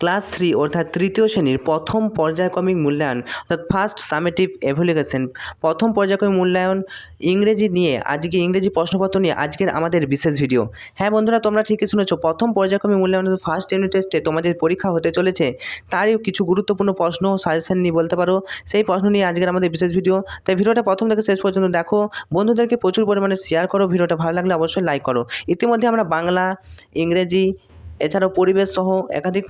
Class three অর্থাৎ তৃতীয় শ্রেণির প্রথম পর্যায়ক্রমিক মূল্যায়ন, অর্থাৎ ফার্স্ট সামেটিভ এভ্যালুয়েশন প্রথম পর্যায়ক্রমিক মূল্যায়ন ইংরেজি নিয়ে, আজকে ইংরেজি প্রশ্নপত্র নিয়ে আজকের আমাদের বিশেষ ভিডিও হ্যাঁ বন্ধুরা, তোমরা ঠিকই শুনেছো, প্রথম পর্যায়ক্রমিক মূল্যায়ন ফার্স্ট ইউনিট টেস্টে তোমাদের পরীক্ষা হতে চলেছে। তারই কিছু গুরুত্বপূর্ণ প্রশ্ন সাজেশন নিয়ে বলতে পারো। সেই প্রশ্ন নিয়ে আজকের আমাদের বিশেষ ভিডিও তাই ভিডিওটা প্রথম থেকে শেষ পর্যন্ত দেখো। বন্ধুদেরকে প্রচুর পরিমাণে শেয়ার করো ভিডিওটা, ভালো লাগলে অবশ্যই লাইক করো। ইতিমধ্যে আমরা বাংলা, ইংরেজি, এছাড়াও পরিবেশ সহ একাধিক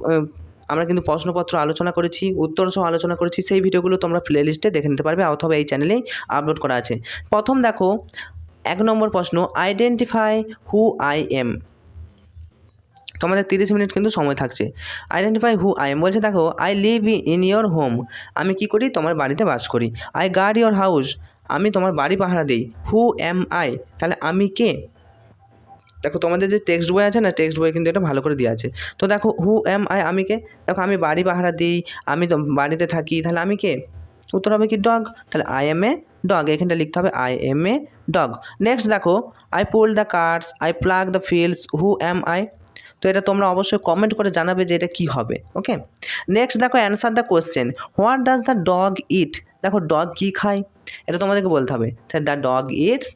আমরা কিন্তু প্রশ্নপত্র আলোচনা করেছি উত্তর সহ আলোচনা করেছি, সেই ভিডিওগুলো তোমরা প্লেলিস্টে দেখে নিতে পারবে, অথবা এই চ্যানেলেই আপলোড করা আছে। প্রথম দেখো, এক নম্বর প্রশ্ন আইডেন্টিফাই হু আই এম তোমাদের তিরিশ মিনিট কিন্তু সময় থাকছে। আইডেন্টিফাই হু আই এম বলছে, দেখো I live in your home আমি কি করি? তোমার বাড়িতে বাস করি। আই গার্ড ইয়োর হাউস আমি তোমার বাড়ি পাহারা দিই। হু এম আই তাহলে আমি কে? দেখো তোমাদের যে টেক্সট বই আছে না টেক্সট বই কিন্তু এটা ভালো করে দেওয়া আছে। তো দেখো হু এম আই আমি কে? দেখো, আমি বাড়ি পাহারা দিই, আমি তো বাড়িতে থাকি, তাহলে আমি কে? উত্তর হবে কি ডগ তাহলে আই এম এ ডগ এখানটা লিখতে হবে I am a dog next দেখো I pull the cards I plug the fields who am I তো এটা তোমরা অবশ্যই কমেন্ট করে জানাবে যে এটা কী হবে ওকে নেক্সট দেখো answer the question what does the dog eat দেখো ডগ কী খায়? এটা তোমাদেরকে বলতে হবে। তাহলে the dog eats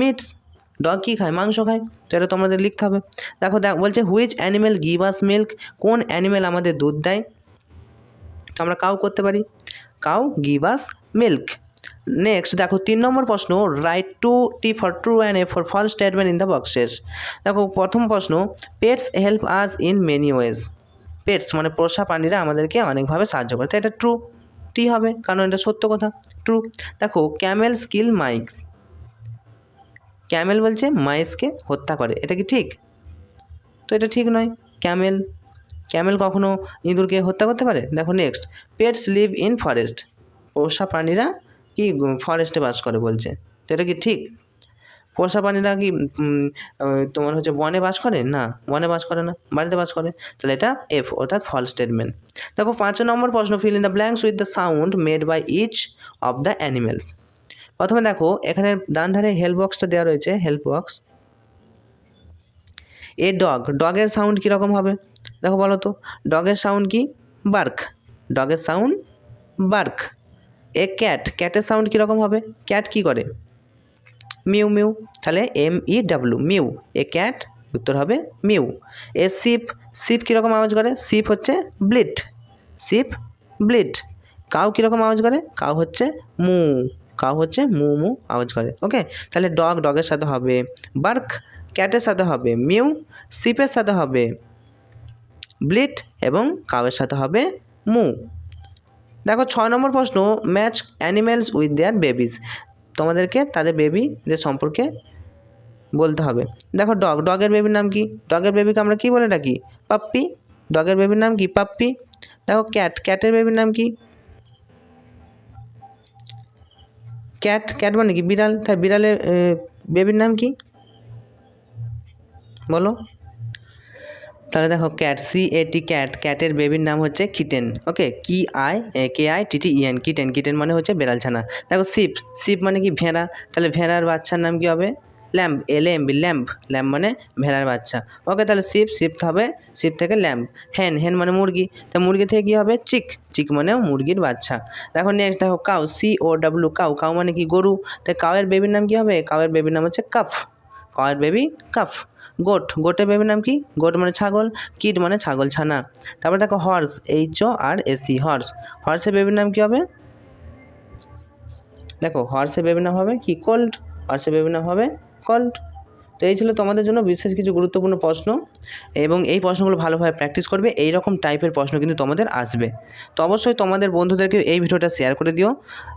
meats dog কী খায়? মাংস খায়। তো এটা তোমাদের লিখতে হবে। দেখো, দেখ, বলছে which animal give us milk কোন অ্যানিমেল আমাদের দুধ দেয়? তো আমরা কাউ করতে পারি। Cow give us milk next দেখো, তিন নম্বর প্রশ্ন write to T for true and A for false statement in the boxes দেখো, প্রথম প্রশ্ন pets help us in many ways pets মানে পোষা প্রাণীরা আমাদেরকে অনেকভাবে সাহায্য করে। তো এটা ট্রু টি হবে, কারণ এটা সত্য কথা। ট্রু দেখো ক্যামেল স্কিল মাইক্স ক্যামেল বলছে মাইসকে হত্যা করে। এটা কি ঠিক? তো এটা ঠিক নয়। ক্যামেল ক্যামেল কখনো ইঁদুরকে হত্যা করতে পারে? দেখো next pets live in forest পোষা প্রাণীরা কি ফরেস্টে বাস করে বলছে। তো এটা কি ঠিক? পোষা প্রাণীরা কি তোমার হচ্ছে বনে বাস করে? না, বনে বাস করে না, বাড়িতে বাস করে। তাহলে এটা এফ অর্থাৎ ফল স্টেটমেন্ট দেখো পাঁচ নম্বর প্রশ্ন fill in the blanks with the sound made by each of the animals প্রথমে দেখো, এখানে ডান ধারে হেল্প বক্সটা দেওয়া রয়েছে হেল্প বক্স এ ডগ ডগের সাউন্ড কীরকম হবে? দেখো বলো তো ডগের সাউন্ড কি? বার্ক ডগের সাউন্ড বার্ক এ ক্যাট ক্যাটের সাউন্ড কীরকম হবে? ক্যাট কি করে? মিউ মিউ তাহলে M E W mew a cat উত্তর হবে মিউ এ সিপ সিপ কীরকম আওয়াজ করে? সিপ হচ্ছে ব্লিট সিপ ব্লিট কাউ কীরকম আওয়াজ করে? কাউ হচ্ছে মু কাউ হচ্ছে মু মু আওয়াজ করে। ওকে তাহলে ডগ ডগের সাথে হবে। বার্ক ক্যাটের সাথে হবে। মিউ সিপের সাথে হবে। ব্লিট এবং কাউয়ের সাথে হবে মু। দেখো, ছয় নম্বর প্রশ্ন match animals with their babies তোমাদেরকে তাদের বেবিদের সম্পর্কে বলতে হবে। দেখো ডগ ডগের বেবির নাম কি? ডগের বেবিকে আমরা কি বলে ডাকি? পাপ্পি ডগের বেবির নাম কি? পাপ্পি দেখো ক্যাট ক্যাটের বেবির নাম কি? ক্যাট ক্যাট মানে কি? বিড়াল? তাই বিড়ালের বেবির নাম কি? বলো। তাহলে দেখো, cat C A T cat. ক্যাটের বেবির নাম হচ্ছে kitten. Okay? K I K I T T E N kitten kitten মানে হচ্ছে বেড়াল ছানা। দেখো, শিপ। শিপ মানে কি? ভেড়া। তাহলে ভেড়ার বাচ্চার নাম কি হবে? Lamb, L, M, B, lamb. Lamb মানে ভেড়ার বাচ্চা। ওকে, তাহলে শিপ সিপ হবে, শিপ থেকে ল্যাম্প। হেন হেন মানে মুরগি। তা মুরগি থেকে কী হবে? চিক। চিক মানেও মুরগির বাচ্চা। দেখো নেক্সট দেখো cow, C, O W cow. Cow মানে কি গরু? তাই কাউয়ের বেবির নাম কি হবে? কাউয়ের বেবির নাম হচ্ছে কাফ। কাউয়ের বেবি কাফ। গোট। গোটের বেবির নাম কি? গোট মানে ছাগল। কিট মানে ছাগল ছানা। তারপর দেখো horse H O R S E horse হর্সের বেবির নাম কি হবে? দেখো হর্সের বেবির নাম হবে কি? কোল্ড হর্সের বেবির নাম হবে কোল্ড তো এই ছিল তোমাদের জন্য বিশেষ কিছু গুরুত্বপূর্ণ প্রশ্ন এবং এই প্রশ্নগুলো ভালোভাবে প্র্যাকটিস করবে এই রকম টাইপের প্রশ্ন কিন্তু তোমাদের আসবে। তো অবশ্যই তোমাদের বন্ধুদেরকে এই ভিডিওটা শেয়ার করে দিও।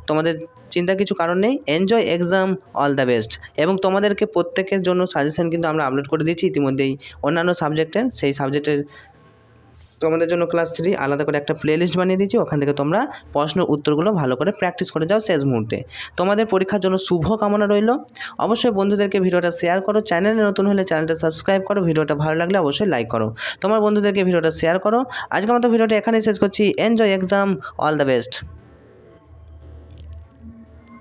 তোমাদের চিন্তা কিছু কারণ নেই। Enjoy exam all the best এবং তোমাদেরকে প্রত্যেকের জন্য সাজেশন কিন্তু আমরা আপলোড করে দিচ্ছি ইতিমধ্যেই অন্যান্য সাবজেক্টের সেই সাবজেক্টের তোমাদের জন্য ক্লাস থ্রি আলাদা করে একটা প্লেলিস্ট বানিয়ে দিয়েছি। ওখান থেকে তোমরা প্রশ্ন উত্তরগুলো ভালো করে প্র্যাকটিস করে যাও শেষ মুহূর্তে। তোমাদের পরীক্ষার জন্য শুভ কামনা রইল। অবশ্যই বন্ধুদেরকে ভিডিওটা শেয়ার করো। চ্যানেলে নতুন হলে চ্যানেলটা সাবস্ক্রাইব করো। ভিডিওটা ভালো লাগলে অবশ্যই লাইক করো। তোমার বন্ধুদেরকে ভিডিওটা শেয়ার করো। আজকের মতো ভিডিওটা এখানেই শেষ করছি। Enjoy exam all the best